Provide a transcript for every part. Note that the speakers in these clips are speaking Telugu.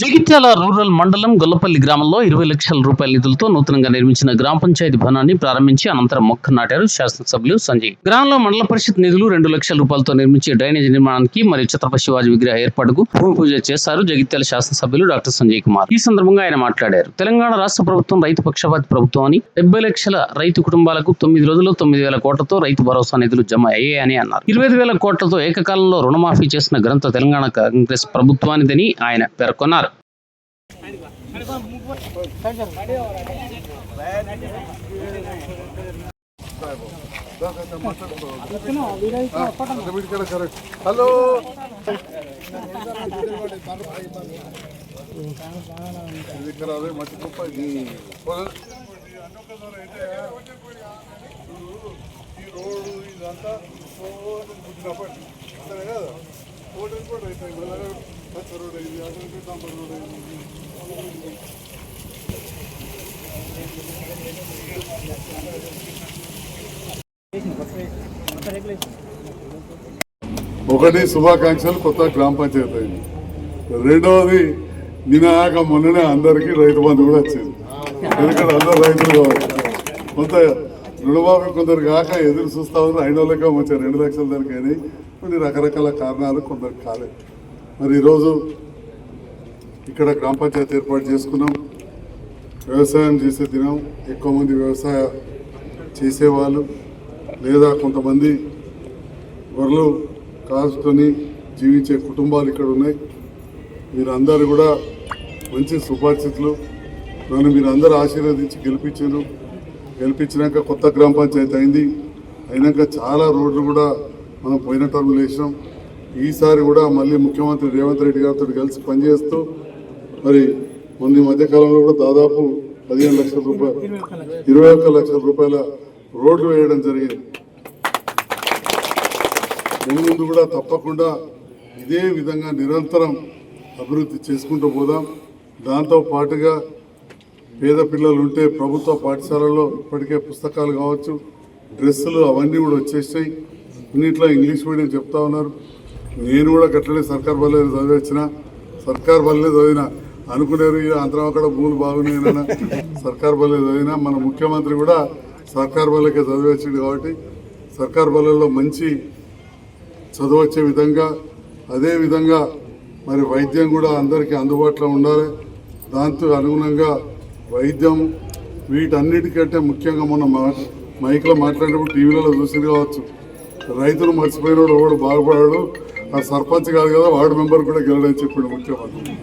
జగిత్యాల రూరల్ మండలం గొల్లపల్లి గ్రామంలో ఇరవై లక్షల రూపాయల నిధులతో నూతనంగా నిర్మించిన గ్రామ పంచాయతీ భవనాన్ని ప్రారంభించి అనంతరం మొక్క నాటారు శాసనసభ్యులు సంజయ్. గ్రామంలో మండల పరిషత్ నిధులు రెండు లక్షల రూపాయలతో నిర్మించే డ్రైనేజ్ నిర్మాణానికి మరియు ఛత్రపతి శివాజీ విగ్రహ ఏర్పాటుకు భూమి పూజ చేశారు జగిత్యాల శాసనసభ్యులు డాక్టర్ సంజయ్ కుమార్. ఈ సందర్భంగా ఆయన మాట్లాడారు. తెలంగాణ రాష్ట్ర ప్రభుత్వం రైతు పక్షపాతి ప్రభుత్వం అని డెబ్బై లక్షల రైతు కుటుంబాలకు తొమ్మిది రోజుల్లో తొమ్మిది వేల కోట్లతో రైతు భరోసా నిధులు జమ అయ్యాయని అన్నారు. ఇరవై ఐదు వేల కోట్లతో ఏకకాలంలో రుణమాఫీ చేసిన ఘనత తెలంగాణ కాంగ్రెస్ ప్రభుత్వానిదని ఆయన పేర్కొన్నారు. హలో ఇది ఇక్కడ అదే మట్టి కుప్ప ఇది ఈ రోడ్డు ఇదంతా అంతే కదా? కూడా అయిపోయింది రోడ్ అయింది డాంబర్ రోడ్ అయింది ఒకటి శుభాకాంక్షలు కొత్త గ్రామ పంచాయతీ అయింది. రెండవది నినాక మొన్ననే అందరికీ రైతు బంధు కూడా వచ్చింది. ఎందుకంటే అందరు రైతులు కావాలి. కొంత రుణమాఫీ కొందరు కాక ఎదురు చూస్తా ఉన్నారు. ఐదు వాళ్ళకే మంచిగా రెండు లక్షల దానికి అయినాయి. కొన్ని రకరకాల కారణాలు కొందరు కాలేదు. మరి ఈరోజు ఇక్కడ గ్రామ పంచాయతీ ఏర్పాటు చేసుకున్నాం. వ్యవసాయం చేసే దినం ఎక్కువ మంది వ్యవసాయ చేసేవాళ్ళు లేదా కొంతమంది గొర్రెలు కాసుకొని జీవించే కుటుంబాలు ఇక్కడ ఉన్నాయి. మీరందరూ కూడా మంచి సుపరిచితులు నన్ను మీరందరూ ఆశీర్వదించి గెలిపించారు. గెలిపించినాక కొత్త గ్రామ పంచాయతీ అయింది. అయినాక చాలా రోడ్లు కూడా మనం పోయిన టర్మ్ వేసినాం. ఈసారి కూడా మళ్ళీ ముఖ్యమంత్రి రేవంత్ రెడ్డి గారితో కలిసి పనిచేస్తూ మరి మొన్న మధ్యకాలంలో కూడా దాదాపు పదిహేను లక్షల రూపాయలు ఇరవై ఒక్క లక్షల రూపాయల రోడ్లు వేయడం జరిగింది. ముందు కూడా తప్పకుండా ఇదే విధంగా నిరంతరం అభివృద్ధి చేసుకుంటూ పోదాం. దాంతో పాటుగా పేద పిల్లలు ఉంటే ప్రభుత్వ పాఠశాలలో ఇప్పటికే పుస్తకాలు కావచ్చు డ్రెస్సులు అవన్నీ కూడా వచ్చేసాయి. అన్నింటిలో ఇంగ్లీష్ మీడియం చెప్తా ఉన్నారు. నేను కూడా గట్లనే సర్కార్ బల్లే చదివచ్చిన సర్కార్ బల్లే చదివిన. అనుకునేరు అంతరం అక్కడ భూములు బాగున్నాయన సర్కార్ బల్లే చదివిన. మన ముఖ్యమంత్రి కూడా సర్కార్ బల్లకే చదివచ్చింది కాబట్టి సర్కార్ బల్లెల్లో మంచి చదవచ్చే విధంగా అదే విధంగా మరి వైద్యం కూడా అందరికీ అందుబాటులో ఉండాలి. దాంతో అనుగుణంగా వైద్యం వీటన్నిటికంటే ముఖ్యంగా మొన్న మా మైక్లో మాట్లాడినప్పుడు టీవీలలో చూసింది కావచ్చు. రైతులు మర్చిపోయిన వాడు బాగుపడాడు ఆ సర్పంచ్ కాదు కదా వార్డు మెంబర్ కూడా గెలడని చెప్పాడు ముఖ్యమంత్రి.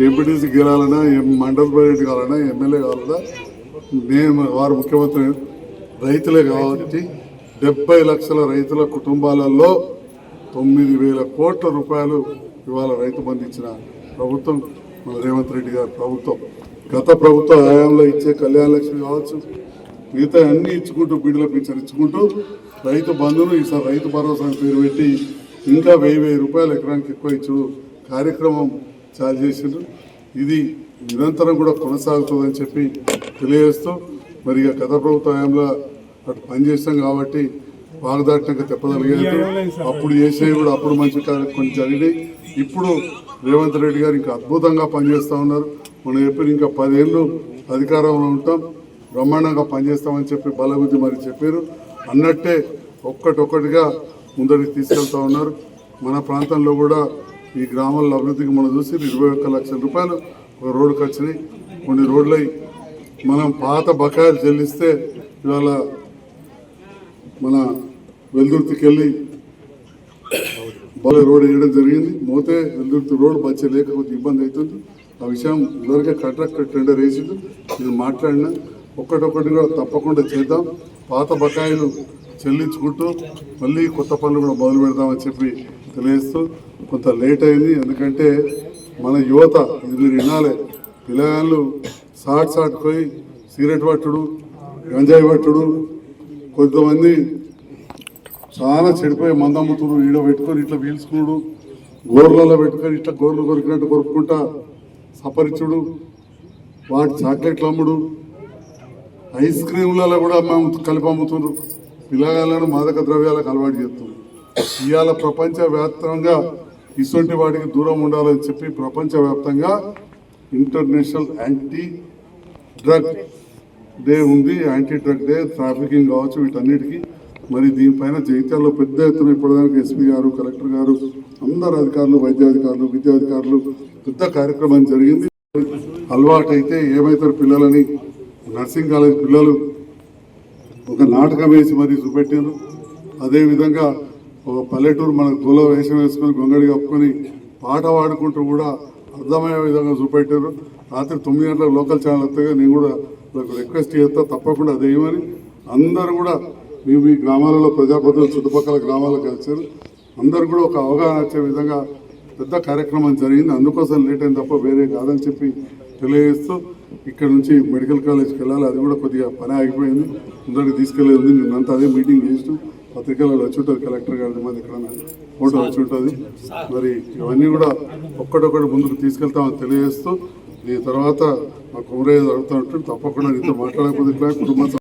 ఎంపీటీసీ గెలాలన్నా ఎం- మండల ప్రెసిడెంట్ కావాలన్నా ఎమ్మెల్యే కావాలన్నా నేను వారు ముఖ్యమంత్రి రైతులే కాబట్టి డెబ్బై లక్షల రైతుల కుటుంబాలలో తొమ్మిది వేల కోట్ల రూపాయలు ఇవాళ రైతు బంధించిన ప్రభుత్వం మన రేవంత్ రెడ్డి గారి ప్రభుత్వం. గత ప్రభుత్వ హయాంలో ఇచ్చే కళ్యాణ లక్ష్మి కావచ్చు మిగతా అన్ని ఇచ్చుకుంటూ బిడ్డల పింఛన్ ఇచ్చుకుంటూ రైతు బంధును ఈసారి రైతు భరోసా పేరు పెట్టి ఇంకా వెయ్యి వెయ్యి రూపాయలు ఎకరానికి ఎక్కువ ఇచ్చుడు కార్యక్రమం చాలు చేసిండ్రు. ఇది నిరంతరం కూడా కొనసాగుతుందని చెప్పి తెలియజేస్తూ మరి ఇక గత ప్రభుత్వ హయాంలో అటు పనిచేస్తాం కాబట్టి వాగ్దాటినాక తెప్పదలిగారు. అప్పుడు చేసేవి కూడా అప్పుడు మంచి కొన్ని జరిగినాయి. ఇప్పుడు రేవంత్ రెడ్డి గారు ఇంకా అద్భుతంగా పనిచేస్తూ ఉన్నారు. మనం చెప్పిన ఇంకా పదేళ్ళు అధికారంలో ఉంటాం. బ్రహ్మాండంగా పనిచేస్తామని చెప్పి బలబుద్ధి మరి చెప్పారు. అన్నట్టే ఒక్కటొక్కటిగా ముందరికి తీసుకెళ్తా ఉన్నారు. మన ప్రాంతంలో కూడా ఈ గ్రామాల అభివృద్ధికి మనం చూసి ఇరవై ఒక్క లక్షల రూపాయలు ఒక రోడ్డుకి వచ్చినాయి. కొన్ని రోడ్లై మనం పాత బకాయిలు చెల్లిస్తే ఇవాళ మన వెల్దుర్తికి వెళ్ళి బాగా రోడ్ వేయడం జరిగింది. మోతే వెల్దుర్తి రోడ్ బచ్చ లేక కొద్దిగా ఇబ్బంది అవుతుంది ఆ విషయం ఇదివరకే కాంట్రాక్టర్ టెండర్ వేసిండు. ఇది మాట్లాడినా. ఒక్కటొక్కటిగా తప్పకుండా చేద్దాం. పాత బకాయిలు చెల్లించుకుంటూ మళ్ళీ కొత్త పనులు కూడా మొదలు పెడదామని చెప్పి తెలియజేస్తూ కొంత లేట్ అయింది. ఎందుకంటే మన యువత ఇది మీరు వినాలి పిల్లగాళ్ళు సాట్ సాట్ పోయి సిగరెట్ పట్టుడు గంజాయి పట్టుడు కొంతమంది చాలా చెడిపోయి మందమ్ముతుడు ఈడ పెట్టుకొని ఇట్లా పీల్చుకుడు గోర్లలో పెట్టుకొని ఇట్లా గోర్లు కొరికినట్టు కొరుక్కుంటా సపరిచుడు వాటి చాక్లెట్లు అమ్ముడు ఐస్ క్రీమ్లలో కూడా మేము కలిపి అమ్ముతున్నారు పిల్లగాళ్ళను మాదక ద్రవ్యాలకు అలవాటు చేస్తున్నారు ఇవాళ ప్రపంచవ్యాప్తంగా ఇటువంటి వాటికి దూరం ఉండాలని చెప్పి ప్రపంచవ్యాప్తంగా ఇంటర్నేషనల్ యాంటీ డ్రగ్ డే ఉంది. యాంటీ డ్రగ్ డే ట్రాఫికింగ్ కావచ్చు వీటన్నిటికీ. మరి దీనిపైన జగిత్యాలలో పెద్ద ఎత్తున ఇప్పటిదానికి ఎస్పీ గారు కలెక్టర్ గారు అందరు అధికారులు వైద్యాధికారులు విద్యాధికారులు పెద్ద కార్యక్రమం జరిగింది. అలవాటు అయితే ఏమైతారు పిల్లలని నర్సింగ్ కాలేజ్ పిల్లలు ఒక నాటకం వేసి మరి చూపెట్టారు అదేవిధంగా ఒక పల్లెటూరు మన గొల వేషం వేసుకొని గొంగడి కప్పుకొని పాట పాడుకుంటూ కూడా అర్థమయ్యే విధంగా చూపెట్టారు రాత్రి తొమ్మిది గంటలకు లోకల్ ఛానల్ వస్తాగా నేను కూడా నాకు రిక్వెస్ట్ చేస్తా తప్పకుండా అది వేయమని అందరూ కూడా మీ మీ గ్రామాలలో ప్రజాప్రతినిధులు చుట్టుపక్కల గ్రామాలకు వచ్చారు అందరు కూడా ఒక అవగాహన వచ్చే విధంగా పెద్ద కార్యక్రమం జరిగింది. అందుకోసం లేట్ అయింది తప్ప వేరే కాదని చెప్పి తెలియజేస్తూ ఇక్కడ నుంచి మెడికల్ కాలేజ్కి వెళ్ళాలి. అది కూడా కొద్దిగా పని ఆగిపోయింది. అందరికి తీసుకెళ్ళేది నిన్నంతా అదే మీటింగ్ చేస్తూ పత్రికలలో వచ్చి ఉంటుంది కలెక్టర్ గారి మాది ఇక్కడ ఫోటో వచ్చి ఉంటుంది మరి ఇవన్నీ కూడా ఒక్కటొక్కటి ముందుకు తీసుకెళ్తామని తెలియజేస్తూ దీని తర్వాత మా కుమరయ్య ఉంటుంది తప్పకుండా నీతో మాట్లాడకపోతే కుటుంబ